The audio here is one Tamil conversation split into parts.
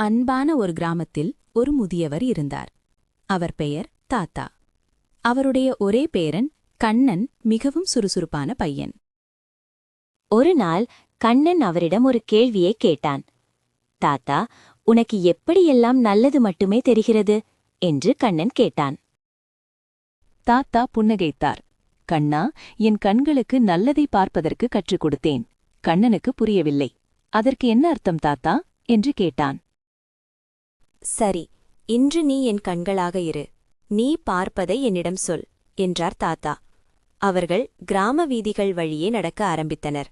அன்பான ஒரு கிராமத்தில் ஒரு முதியவர் இருந்தார். அவர் பெயர் தாத்தா. அவருடைய ஒரே பேரன் கண்ணன் மிகவும் சுறுசுறுப்பான பையன். ஒரு நாள் கண்ணன் அவரிடம் ஒரு கேள்வியை கேட்டான். தாத்தா உனக்கு எப்படியெல்லாம் நல்லது மட்டுமே தெரிகிறது? என்று கண்ணன் கேட்டான். தாத்தா புன்னகைத்தார். கண்ணா என் கண்களுக்கு நல்லதை பார்ப்பதற்கு கற்றுக் கொடுத்தேன். கண்ணனுக்கு புரியவில்லை. அதற்கு என்ன அர்த்தம் தாத்தா? என்று கேட்டான். சரி இன்று நீ என் கண்களாக இரு. நீ பார்ப்பதை என்னிடம் சொல் என்றார் தாத்தா. அவர்கள் கிராம வீதிகள் வழியே நடக்க ஆரம்பித்தனர்.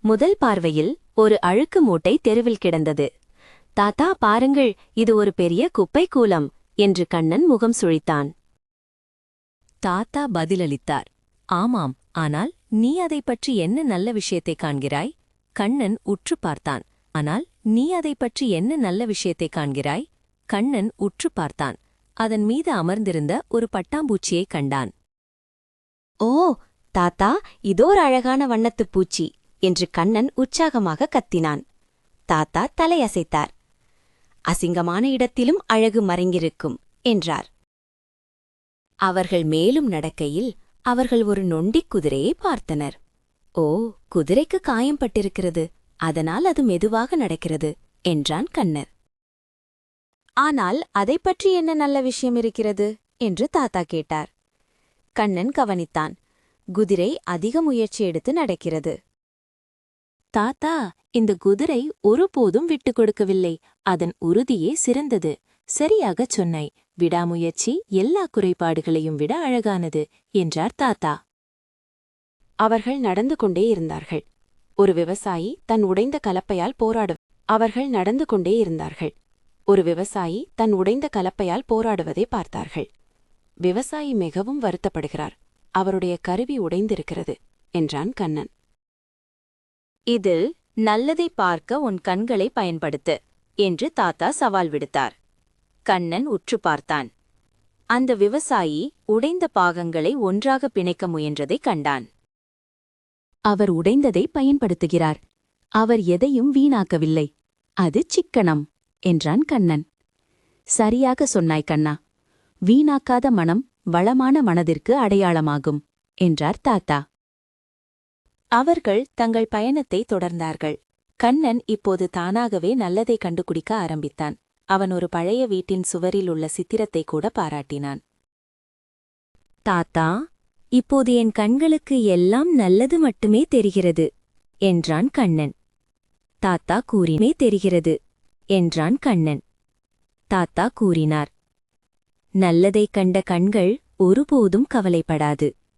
முதல் பார்வையில் ஒரு அழுக்கு மூட்டை தெருவில் கிடந்தது. தாத்தா பாருங்கள் இது ஒரு பெரிய குப்பை கூலம் என்று கண்ணன் முகம் சுழித்தான். தாத்தா பதிலளித்தார். ஆமாம் ஆனால் நீ அதைப் பற்றி என்ன நல்ல விஷயத்தை காண்கிறாய்? கண்ணன் உற்று பார்த்தான். ஆனால் நீ அதைப் பற்றி என்ன நல்ல விஷயத்தை காண்கிறாய்? கண்ணன் உற்று பார்த்தான். அதன் மீது அமர்ந்திருந்த ஒரு பட்டாம்பூச்சியைக் கண்டான். ஓ தாத்தா இதோர் அழகான வண்ணத்துப் பூச்சி என்று கண்ணன் உற்சாகமாக கத்தினான். தாத்தா தலையசைத்தார். அசிங்கமான இடத்திலும் அழகு மறைங்கிருக்கும் என்றார். அவர்கள் மேலும் நடக்கையில் அவர்கள் ஒரு நொண்டிக் குதிரையை பார்த்தனர். ஓ குதிரைக்கு காயம் பட்டிருக்கிறது அதனால் அது மெதுவாக நடக்கிறது என்றான் கண்ணர். ஆனால் அதைப் பற்றி என்ன நல்ல விஷயம் இருக்கிறது? என்று தாத்தா கேட்டார். கண்ணன் கவனித்தான். குதிரை அதிக முயற்சி எடுத்து நடக்கிறது. தாத்தா இந்த குதிரை ஒருபோதும் விட்டுக் கொடுக்கவில்லை. அதன் உறுதியே சிறந்தது. சரியாகச் சொன்னாய். விடாமுயற்சி எல்லா குறைபாடுகளையும் விட அழகானது என்றார் தாத்தா. அவர்கள் நடந்து கொண்டே இருந்தார்கள். ஒரு விவசாயி தன் உடைந்த கலப்பையால் போராடு அவர்கள் நடந்து கொண்டே இருந்தார்கள். ஒரு விவசாயி தன் உடைந்த கலப்பையால் போராடுவதை பார்த்தார்கள். விவசாயி மிகவும் வருத்தப்படுகிறார். அவருடைய கருவி உடைந்திருக்கிறது என்றான் கண்ணன். இதில் நல்லதை பார்க்க உன் கண்களை பயன்படுத்து என்று தாத்தா சவால் விடுத்தார். கண்ணன் உற்று பார்த்தான். அந்த விவசாயி உடைந்த பாகங்களை ஒன்றாக பிணைக்க முயன்றதைக் கண்டான். அவர் உடைந்ததை பயன்படுத்துகிறார். அவர் எதையும் வீணாக்கவில்லை. அது சிக்கனம் என்றான் கண்ணன். சரியாக சொன்னாய் கண்ணா. வீணாக்காத மனம் வளமான மனதிற்கு அடையாளமாகும் என்றார் தாத்தா. அவர்கள் தங்கள் பயணத்தை தொடர்ந்தார்கள். கண்ணன் இப்போது தானாகவே நல்லதை கண்டுபிடிக்க ஆரம்பித்தான். அவன் ஒரு பழைய வீட்டின் சுவரில் உள்ள சித்திரத்தை கூட பாராட்டினான். தாத்தா இப்போது என் கண்களுக்கு எல்லாம் நல்லது மட்டுமே தெரிகிறது என்றான் கண்ணன். தாத்தா கூறினே தெரிகிறது என்றான் கண்ணன். தாத்தா கூறினார். நல்லதைக் கண்ட கண்கள் ஒருபோதும் கவலைப்படாது.